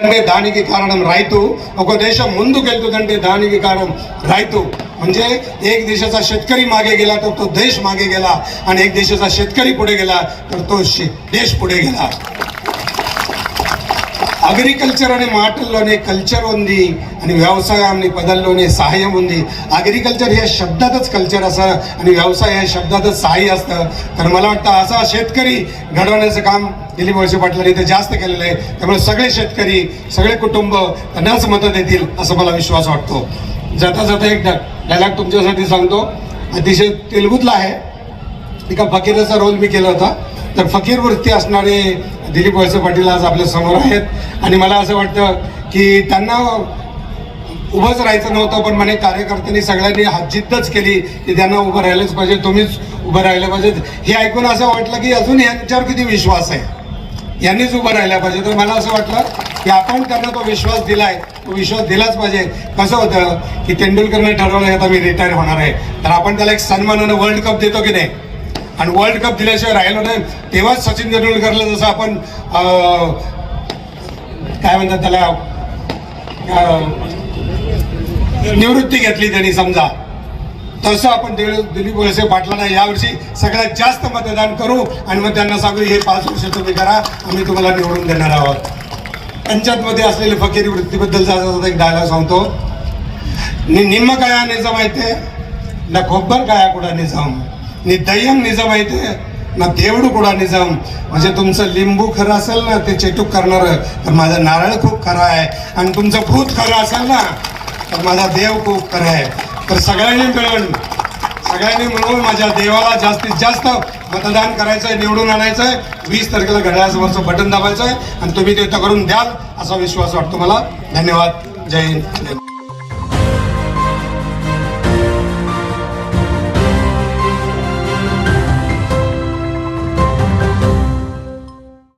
అంటే దానికి కారణం రైతు ఒక దేశం ముందుకు వెళ్తుందంటే దానికి కారణం రైతు म्हणजे एक देशाचा शेतकरी मागे गेला तर तो देश मागे गेला आणि एक देशाचा शेतकरी पुढे गेला तर तो शे- देश पुढे गेला అగ్రికల్చర్ అనే మాటల్లోనే కల్చర్ आणि व्यवसाय आणि అనే పదాల్లోనే सहाय्य ఉంది. अग्रिकल्चर हे शब्दातच कल्चर असं आणि व्यवसाय हे शब्दातच सहाय्य असतं तर मला वाटतं असा शेतकरी घडवण्याचं काम दिलीप वळसे पाटलांनी इथे जास्त केलेलं आहे त्यामुळे सगळे शेतकरी सगळे कुटुंब त्यांनाच मतं देतील असं मला विश्वास वाटतो जाता जाता एक डायलॉग तुमच्यासाठी सांगतो अतिशय तेलगूतला आहे एका फकीराचा रोल मी केला होता तर फकीर वृत्ती असणारे दिलीप वळसे पाटील आज आपल्यासमोर आहेत. आणि मला असं वाटतं की त्यांना उभंच राहायचं नव्हतं पण म्हणे कार्यकर्त्यांनी सगळ्यांनी हातजिद्दच केली की त्यांना उभं राहिलंच पाहिजे तुम्हीच उभं राहिलं पाहिजे. हे ऐकून असं वाटलं की अजून यांच्यावर किती विश्वास आहे? यांनीच उभं राहिला पाहिजे. तर मला असं वाटलं की आपण त्यांना तो विश्वास दिलाय तो विश्वास दिलाच पाहिजे. कसं होतं की तेंडुलकरने ठरवलं आहे आता मी रिटायर होणार आहे. तर आपण त्याला एक सन्मानानं वर्ल्ड कप देतो की नाही? आणि वर्ल्ड कप दिल्याशिवाय राहिलो नाही. तेव्हाच सचिन तेंडुलकरला जसं आपण काय म्हणतात त्याला निवृत्ती घेतली त्यांनी समजा. तसं आपण दिलीप वळसे पाटलांना यावर्षी सगळ्यात जास्त मतदान करू आणि मग त्यांना सांगू हे पाच वर्ष तुम्ही करा आम्ही तुम्हाला निवडून देणार आहोत. पंचायतमध्ये असलेले फकीर वृत्तीबद्दलचा एक डायलॉग सांगतो. नि निम्म काया माहिती आहे ते ना खोब्बर काया कुठं निजाम. నీ దయ్యం నిజమైతే నా దేవుడు కూడా निजम म्हणजे तुमचं लिंबू खरं असेल ना ते चेटूक करणार तर माझा नारळ खूप खरा आहे आणि तुमचं भूत खरं असेल ना तर माझा देव खूप खरा आहे तर सगळ्यांनी मिळून सगळ्यांनी मिळून माझ्या देवाला जास्तीत जास्त मतदान करायचं आहे निवडून आणायचं आहे वीस तारखेला घड्याळासमोरचं बटन दाबायचं आहे आणि तुम्ही ते करून द्याल असा विश्वास वाटतो मला धन्यवाद जय हिंद जय महाराष्ट्र.